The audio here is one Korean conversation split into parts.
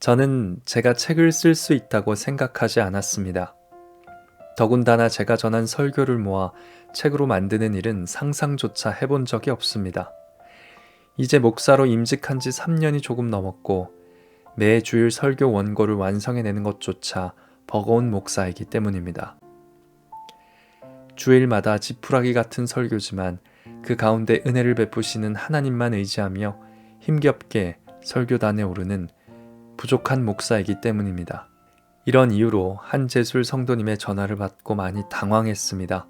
저는 제가 책을 쓸 수 있다고 생각하지 않았습니다. 더군다나 제가 전한 설교를 모아 책으로 만드는 일은 상상조차 해본 적이 없습니다. 이제 목사로 임직한 지 3년이 조금 넘었고 매 주일 설교 원고를 완성해내는 것조차 버거운 목사이기 때문입니다. 주일마다 지푸라기 같은 설교지만 그 가운데 은혜를 베푸시는 하나님만 의지하며 힘겹게 설교단에 오르는 부족한 목사이기 때문입니다. 이런 이유로 한재술 성도님의 전화를 받고 많이 당황했습니다.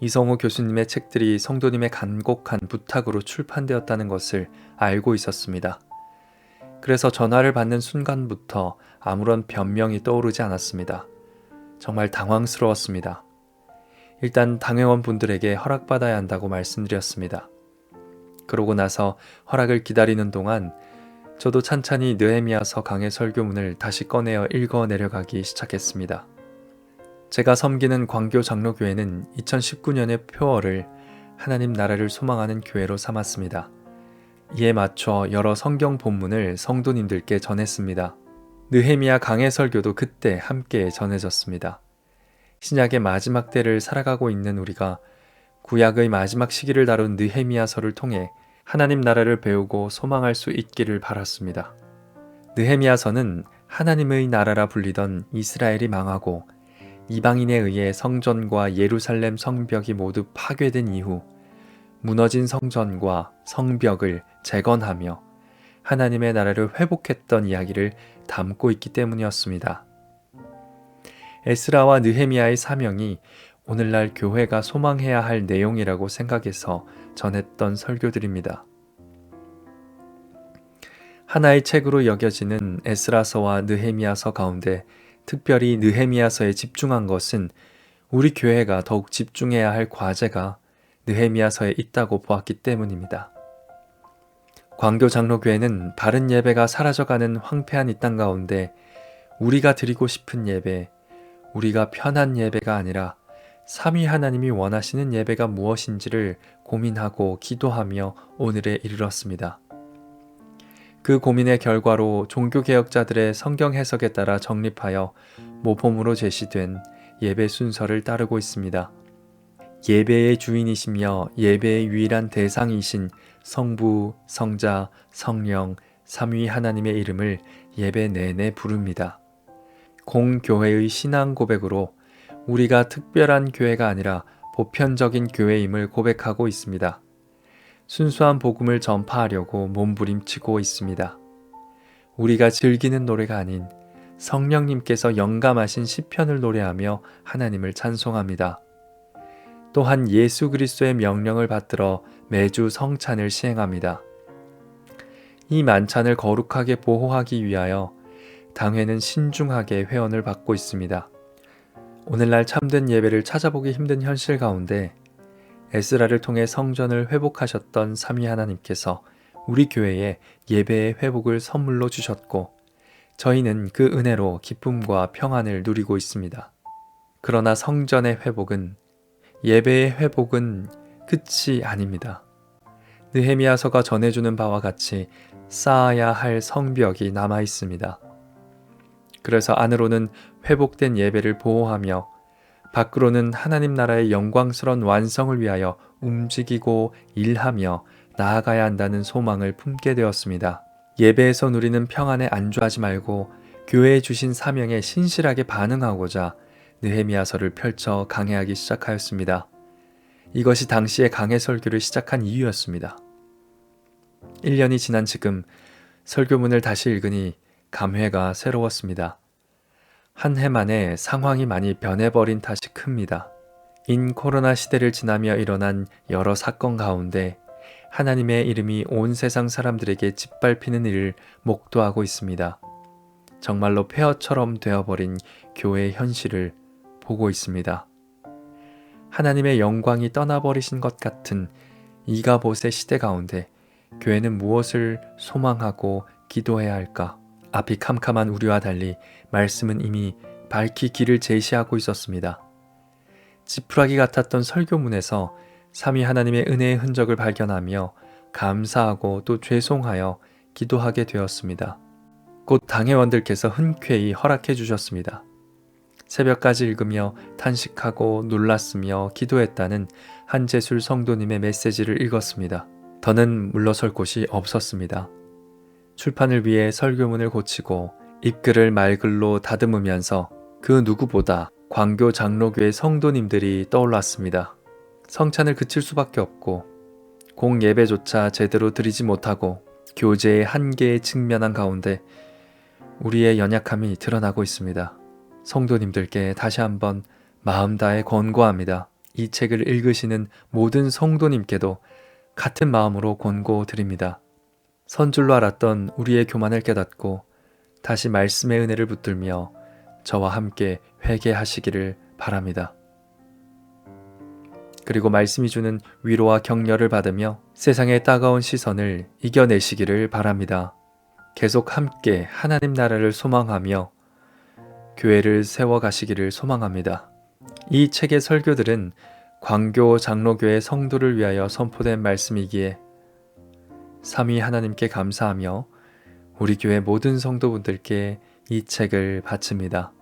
이성호 교수님의 책들이 성도님의 간곡한 부탁으로 출판되었다는 것을 알고 있었습니다. 그래서 전화를 받는 순간부터 아무런 변명이 떠오르지 않았습니다. 정말 당황스러웠습니다. 일단 당회원 분들에게 허락받아야 한다고 말씀드렸습니다. 그러고 나서 허락을 기다리는 동안 저도 찬찬히 느헤미야서 강의 설교문을 다시 꺼내어 읽어 내려가기 시작했습니다. 제가 섬기는 광교 장로교회는 2019년의 표어를 하나님 나라를 소망하는 교회로 삼았습니다. 이에 맞춰 여러 성경 본문을 성도님들께 전했습니다. 느헤미야 강해 설교도 그때 함께 전해졌습니다. 신약의 마지막 때를 살아가고 있는 우리가 구약의 마지막 시기를 다룬 느헤미야서를 통해 하나님 나라를 배우고 소망할 수 있기를 바랐습니다. 느헤미야서는 하나님의 나라라 불리던 이스라엘이 망하고 이방인에 의해 성전과 예루살렘 성벽이 모두 파괴된 이후 무너진 성전과 성벽을 재건하며 하나님의 나라를 회복했던 이야기를 담고 있기 때문이었습니다. 에스라와 느헤미야의 사명이 오늘날 교회가 소망해야 할 내용이라고 생각해서 전했던 설교들입니다. 하나의 책으로 여겨지는 에스라서와 느헤미야서 가운데 특별히 느헤미야서에 집중한 것은 우리 교회가 더욱 집중해야 할 과제가 느헤미야서에 있다고 보았기 때문입니다. 광교 장로교회는 바른 예배가 사라져가는 황폐한 이 땅 가운데 우리가 드리고 싶은 예배, 우리가 편한 예배가 아니라 삼위 하나님이 원하시는 예배가 무엇인지를 고민하고 기도하며 오늘에 이르렀습니다. 그 고민의 결과로 종교개혁자들의 성경 해석에 따라 정립하여 모범으로 제시된 예배 순서를 따르고 있습니다. 예배의 주인이시며 예배의 유일한 대상이신 성부, 성자, 성령, 삼위 하나님의 이름을 예배 내내 부릅니다. 공교회의 신앙 고백으로 우리가 특별한 교회가 아니라 보편적인 교회임을 고백하고 있습니다. 순수한 복음을 전파하려고 몸부림치고 있습니다. 우리가 즐기는 노래가 아닌 성령님께서 영감하신 시편을 노래하며 하나님을 찬송합니다. 또한 예수 그리스도의 명령을 받들어 매주 성찬을 시행합니다. 이 만찬을 거룩하게 보호하기 위하여 당회는 신중하게 회원을 받고 있습니다. 오늘날 참된 예배를 찾아보기 힘든 현실 가운데 에스라를 통해 성전을 회복하셨던 삼위 하나님께서 우리 교회에 예배의 회복을 선물로 주셨고 저희는 그 은혜로 기쁨과 평안을 누리고 있습니다. 그러나 성전의 회복은 예배의 회복은 끝이 아닙니다. 느헤미야서가 전해주는 바와 같이 쌓아야 할 성벽이 남아 있습니다. 그래서 안으로는 회복된 예배를 보호하며 밖으로는 하나님 나라의 영광스러운 완성을 위하여 움직이고 일하며 나아가야 한다는 소망을 품게 되었습니다. 예배에서 누리는 평안에 안주하지 말고 교회에 주신 사명에 신실하게 반응하고자 느헤미야서를 펼쳐 강해하기 시작하였습니다. 이것이 당시의 강해 설교를 시작한 이유였습니다. 1년이 지난 지금 설교문을 다시 읽으니 감회가 새로웠습니다. 한 해 만에 상황이 많이 변해버린 탓이 큽니다. 인 코로나 시대를 지나며 일어난 여러 사건 가운데 하나님의 이름이 온 세상 사람들에게 짓밟히는 일을 목도하고 있습니다. 정말로 폐허처럼 되어버린 교회의 현실을 보고 있습니다. 하나님의 영광이 떠나버리신 것 같은 이가봇의 시대 가운데 교회는 무엇을 소망하고 기도해야 할까? 앞이 캄캄한 우리와 달리 말씀은 이미 밝히 길을 제시하고 있었습니다. 지푸라기 같았던 설교문에서 삼위 하나님의 은혜의 흔적을 발견하며 감사하고 또 죄송하여 기도하게 되었습니다. 곧 당회원들께서 흔쾌히 허락해 주셨습니다. 새벽까지 읽으며 탄식하고 놀랐으며 기도했다는 한재술 성도님의 메시지를 읽었습니다. 더는 물러설 곳이 없었습니다. 출판을 위해 설교문을 고치고 입글을 말글로 다듬으면서 그 누구보다 광교 장로교의 성도님들이 떠올랐습니다. 성찬을 그칠 수밖에 없고 공 예배조차 제대로 드리지 못하고 교제의 한계에 직면한 가운데 우리의 연약함이 드러나고 있습니다. 성도님들께 다시 한번 마음 다해 권고합니다. 이 책을 읽으시는 모든 성도님께도 같은 마음으로 권고드립니다. 선 줄로 알았던 우리의 교만을 깨닫고 다시 말씀의 은혜를 붙들며 저와 함께 회개하시기를 바랍니다. 그리고 말씀이 주는 위로와 격려를 받으며 세상의 따가운 시선을 이겨내시기를 바랍니다. 계속 함께 하나님 나라를 소망하며 교회를 세워가시기를 소망합니다. 이 책의 설교들은 광교 장로교회 성도를 위하여 선포된 말씀이기에 삼위 하나님께 감사하며 우리 교회 모든 성도분들께 이 책을 바칩니다.